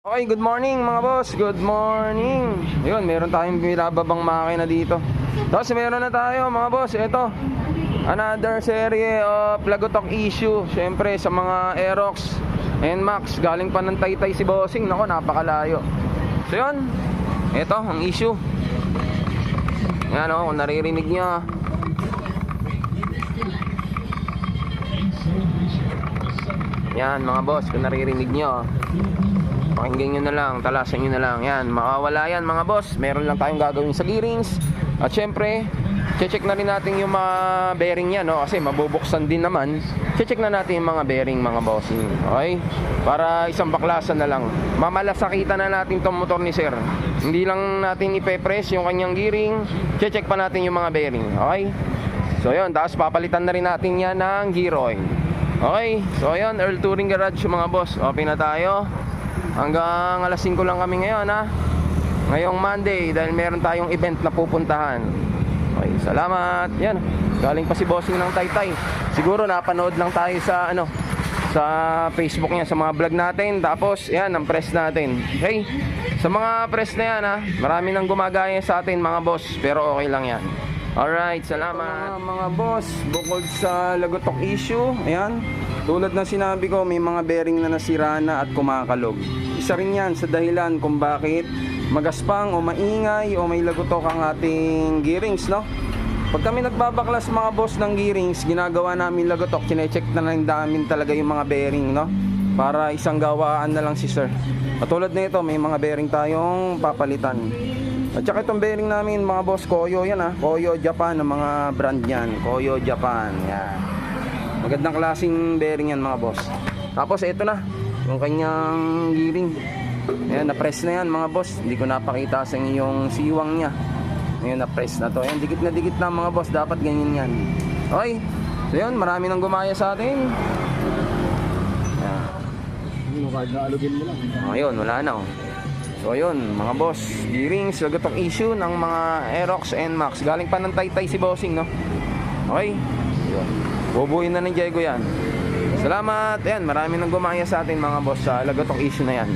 Okay, good morning mga boss. Good morning. Yun, meron tayong binababang makina dito. Tapos meron na tayo mga boss. Ito, another serie of Lagotok issue. Siyempre sa mga Aerox and Max. Galing pa ng Taytay si Bossing. Nako, napakalayo. So yun, ito ang issue. Yan o, kung naririnig nyo. Yan mga boss, kung naririnig nyo. Pakinggan nyo na lang, talasan nyo na lang. Yan, makawala yan mga boss. Meron lang tayong gagawin sa gearings. At syempre, check na rin natin yung mga bearing yan, no? Kasi mabubuksan din naman. Check na natin yung mga bearing, mga bossing. Okay? Para isang baklasan na lang. Mamalasakitan na natin tong motor ni sir. Hindi lang natin ipe-press yung kanyang gearing. Check pa natin yung mga bearing. Okay? So yun, tapos papalitan na rin natin yan ng gear oil. Okay, so yun, Earl Touring Garage mga boss. Open na tayo. Hanggang alas 5 lang kami ngayon ha. Ngayong Monday dahil meron tayong event na pupuntahan. Okay, salamat. Yan. Galing pa si Bossing ng Taytay. Siguro napanood lang tayo sa ano sa Facebook niya sa mga vlog natin. Tapos yan ang press natin. Okay? Sa mga press na yan ha, marami nang gumagaya sa atin mga boss, pero okay lang yan. Alright, salamat. Mga, mga boss, bukod sa lagotok issue, ayan, tulad na sinabi ko, may mga bearing na nasira na at kumakalog. Isa rin yan sa dahilan kung bakit magaspang o maingay o may lagotok ang ating gearings, no? Pag kami nagbabaklas mga boss ng gearings, ginagawa namin lagotok, chinecheck na lang namin talaga yung mga bearing, no? Para isang gawaan na lang si sir. Katulad nito, may mga bearing tayong papalitan. At saka itong bearing namin mga boss, Koyo yan ha. Koyo Japan, ang mga brand yan. Koyo Japan, yan. Magandang klaseng bearing yan mga boss. Tapos ito na, yung kanyang gearing. Ayan, na-press na yan mga boss. Hindi ko napakita sa yung siwang niya. Ayan, na-press na to. Ayan, dikit na dikit na mga boss. Dapat ganyan yan. Okay. So yun, marami nang gumaya sa atin. Ayan. Ayun, wala na oh. So ayun, mga boss, gearings, lagatong issue ng mga Aerox and Max. Galing pa ng Taytay si Bossing, no? Okay? Yun. Bubuin na ng Diego yan. Salamat. Ayan, marami nang gumaya sa atin mga boss sa lagatong issue na yan.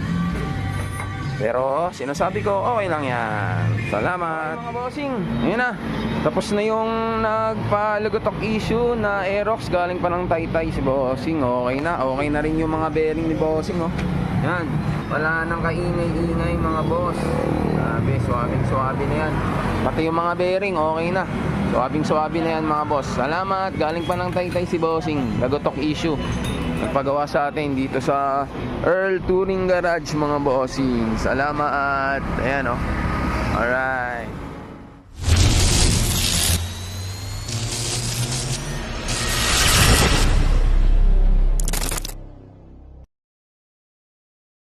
Pero sinasabi ko, okay lang yan. Salamat. Mga bossing, ayun na. Tapos na yung nagpalagotok issue na Aerox galing pa ng Taytay si Bossing. Okay na. Okay na rin yung mga bearing ni Bossing, oh. Yan. Wala nang kaingay-ingay mga boss. Sabi, suwabing-suwabi na yan. Pati yung mga bearing, okay na. Suwabing-suwabi na yan mga boss. Salamat. Galing pa ng Taytay si Bossing. Lagotok issue. Nagpagawa sa atin dito sa Earl Touring Garage mga bossing. Salamat. Ayan oh. Alright.